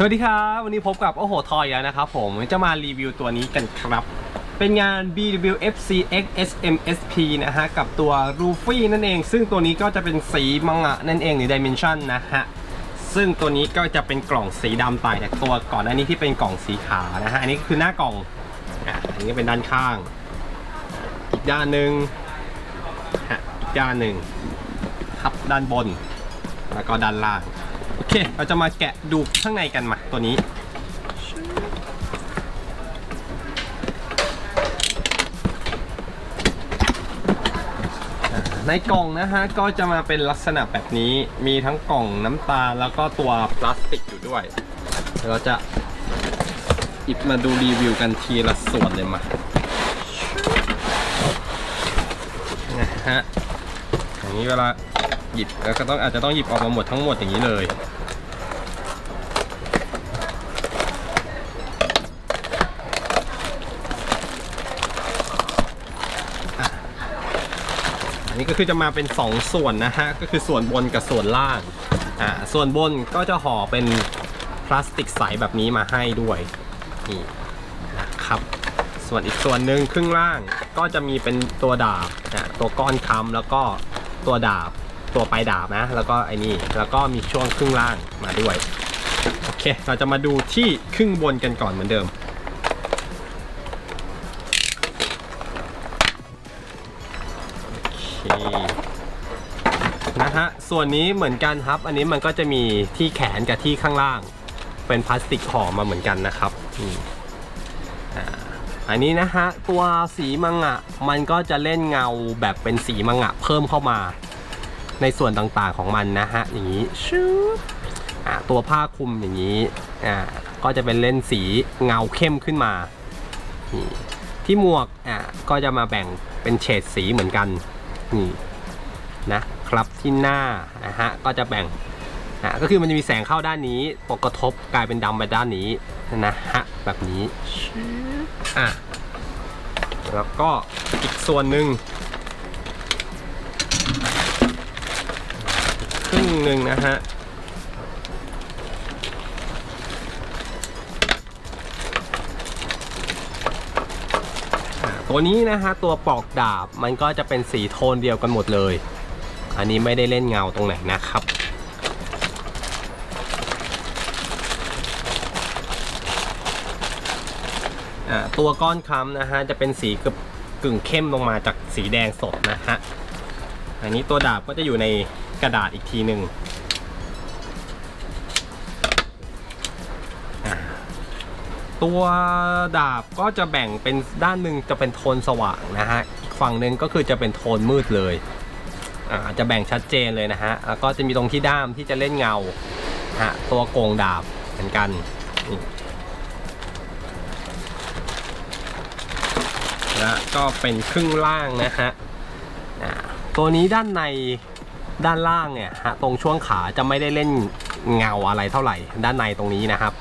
สวัสดีครับ วันนี้พบกับโอ้โหทอยแล้วนะครับผมจะมารีวิวตัวนี้กันครับ เป็นงาน BWFCX SMSP นะฮะ กับตัว r u f y นั่นเอง ซึ่งตัวนี้ก็จะเป็นสีมังงะนั่นเองหรือ Dimension นะฮะ ซึ่งตัวนี้ก็จะเป็นกล่องสีดำต่างจากตัวก่อนหน้านี้ที่เป็นกล่องสีขาวนะฮะ อันนี้คือหน้ากล่องอะอันนี้เป็นด้านข้าง อีกด้านหนึ่งฮะอีกด้านหนึ่งทับด้านบน แล้วก็ด้านล่าง เค เราจะมาแกะดูข้างในกันมาตัวนี้ ในกล่องนะฮะ ก็จะมาเป็นลักษณะแบบนี้ มีทั้งกล่องน้ำตาลแล้วก็ตัวพลาสติกอยู่ด้วย เราจะอิบมาดูรีวิวกันทีละส่วนเลยมานะฮะอย่างนี้เวลา หยิบแล้วก็ต้องอาจจะต้องหยิบออกมาหมดทั้งหมดอย่างนี้เลย อันนี้ก็คือจะมาเป็น 2 ส่วนนะฮะ ก็คือส่วนบนกับส่วนล่าง อ่า ส่วนบนก็จะห่อเป็นพลาสติกใสแบบนี้มาให้ด้วยนี่นะครับส่วนอีกส่วนหนึ่งครึ่งล่างก็จะมีเป็นตัวดาบอะตัวก้อนคำแล้วก็ตัวดาบ ตัวปลายดาบนะ แล้วก็ไอ้นี่แล้วก็มีช่วงครึ่งล่างมาด้วยโอเค เราจะมาดูที่ครึ่งบนกันก่อนเหมือนเดิม โอเค นะฮะ ส่วนนี้เหมือนกันครับ อันนี้มันก็จะมีที่แขนกับที่ข้างล่าง เป็นพลาสติกห่อมาเหมือนกันนะครับอันนี้นะฮะ ตัวสีมังงะ มันก็จะเล่นเงาแบบเป็นสีมังงะเพิ่มเข้ามา ในส่วนต่างๆของมันนะฮะอย่างนี้ชืบอ่าตัวผ้าคลุมอย่างนี้อ่าก็จะเป็นเล่นสีเงาเข้มขึ้นมานี่ที่หมวกอ่าก็จะมาแบ่งเป็นเฉดสีเหมือนกันนี่นะครับที่หน้านะฮะก็จะแบ่งนะก็คือมันจะมีแสงเข้าด้านนี้ปกกระทบกลายเป็นดำไปด้านนี้นะฮะแบบนี้อะแล้วก็อีกส่วนหนึ่ง ครึ่งหนึ่งนะฮะตัวนี้นะฮะตัวปลอกดาบมันก็จะเป็นสีโทนเดียวกันหมดเลย อันนี้ไม่ได้เล่นเงาตรงไหนนะครับอ่าตัวก้อนคำนะฮะจะเป็นสีกึบกึ่งเข้มลงมาจากสีแดงสดนะฮะ อันนี้ตัวดาบก็จะอยู่ใน กระดาษอีกทีหนึ่งตัวดาบก็จะแบ่งเป็นด้านหนึ่งจะเป็นโทนสว่างนะฮะอีกฝั่งหนึ่งก็คือจะเป็นโทนมืดเลยอ่าจะแบ่งชัดเจนเลยนะฮะแล้วก็จะมีตรงที่ด้ามที่จะเล่นเงาฮะตัวโกงดาบเหมือนกันและก็เป็นครึ่งล่างนะฮะอ่าตัวนี้ด้านใน ด้านล่างเนี่ยฮะตรงช่วงขาจะไม่ได้เล่นเงาอะไรเท่าไหร่ ด้านในตรงนี้นะครับ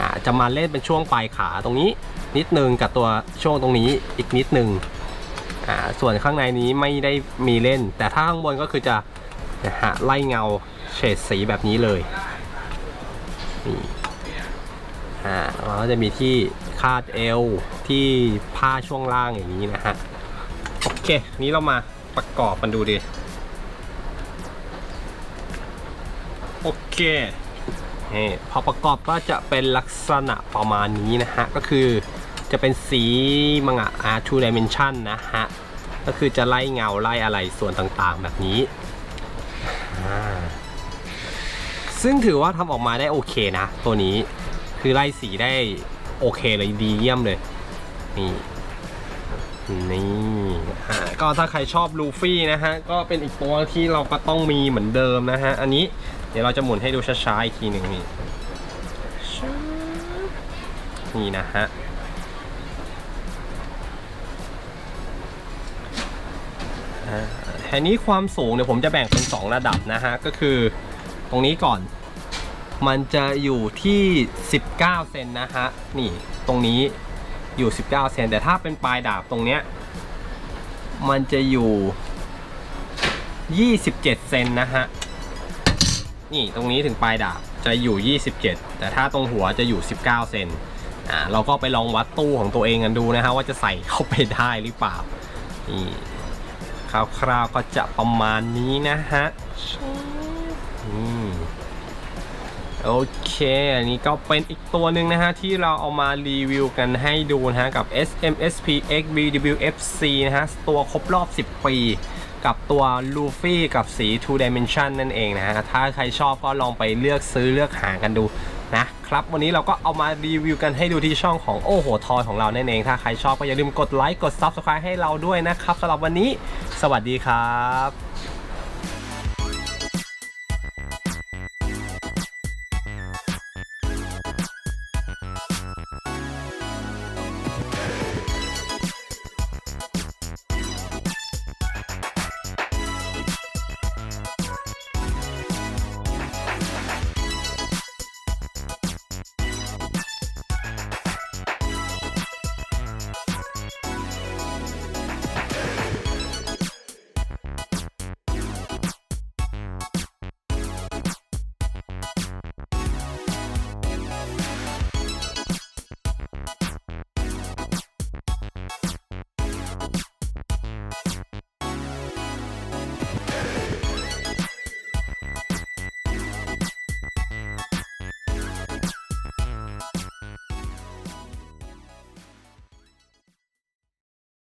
อ่าจะมาเล่นเป็นช่วงปลายขาตรงนี้นิดนึงกับตัวช่วงตรงนี้อีกนิดนึงอ่าส่วนข้างในนี้ไม่ได้มีเล่น แต่ถ้าข้างบนก็คือจะฮะไล่เงาเฉดสีแบบนี้เลยนี่อ่าแล้วก็จะมีที่คาดเอวที่ผ้าช่วงล่างอย่างนี้นะฮะโอเคนี้เรามาประกอบกันดูดิ โอเคนี่พอประกอบก็จะเป็นลักษณะประมาณนี้นะฮะ ก็คือจะเป็นสีมังงะ R two dimension นะฮะ ก็คือจะไล่เงาไล่อะไรส่วนต่างๆแบบนี้ ซึ่งถือว่าทำออกมาได้โอเคนะ ตัวนี้คือไล่สีได้โอเคเลยดีเยี่ยมเลย นี่ นี่ก็ถ้าใครชอบลูฟี่นะฮะ ก็เป็นอีกตัวที่เราก็ต้องมีเหมือนเดิมนะฮะ อันนี้ เดี๋ยวเราจะหมุนให้ดูช้าๆอีกทีหนึ่งนี่นี่นะฮะอันนี้ความสูงเนี่ยผมจะแบ่งเป็น 2 ระดับนะฮะ ก็คือตรงนี้ก่อน มันจะอยู่ที่ 19 เซนนะฮะ นี่ตรงนี้อยู่ 19 เซนแต่ถ้าเป็นปลายดาบตรงเนี้ย มันจะอยู่ 27 เซนนะฮะ นี่ตรงนี้ถึงปลายดาบจะอยู่ 27 แต่ถ้าตรงหัวจะอยู่ 19 เซนอ่าเราก็ไปลองวัดตู้ของตัวเองกันดูนะฮะว่าจะใส่เข้าไปได้หรือเปล่านี่คร่าวๆก็จะประมาณนี้นะฮะอืมโอเค อันนี้ก็เป็นอีกตัวหนึ่งนะฮะ ที่เราเอามารีวิวกันให้ดูนะฮะ กับ SMSP XBWFC นะฮะ ตัวครบรอบ 10 ปี กับตัวลูฟี่กับสี Two Dimension นั่นเองนะฮะถ้าใครชอบก็ลองไปเลือกซื้อเลือกหากันดูนะครับวันนี้เราก็เอามารีวิวกันให้ดูที่ช่องของโอ้โหทอยของเรานั่นเอง ถ้าใครชอบก็อย่าลืมกดไลค์กด Subscribe ให้เราด้วยนะครับสำหรับวันนี้ สวัสดีครับ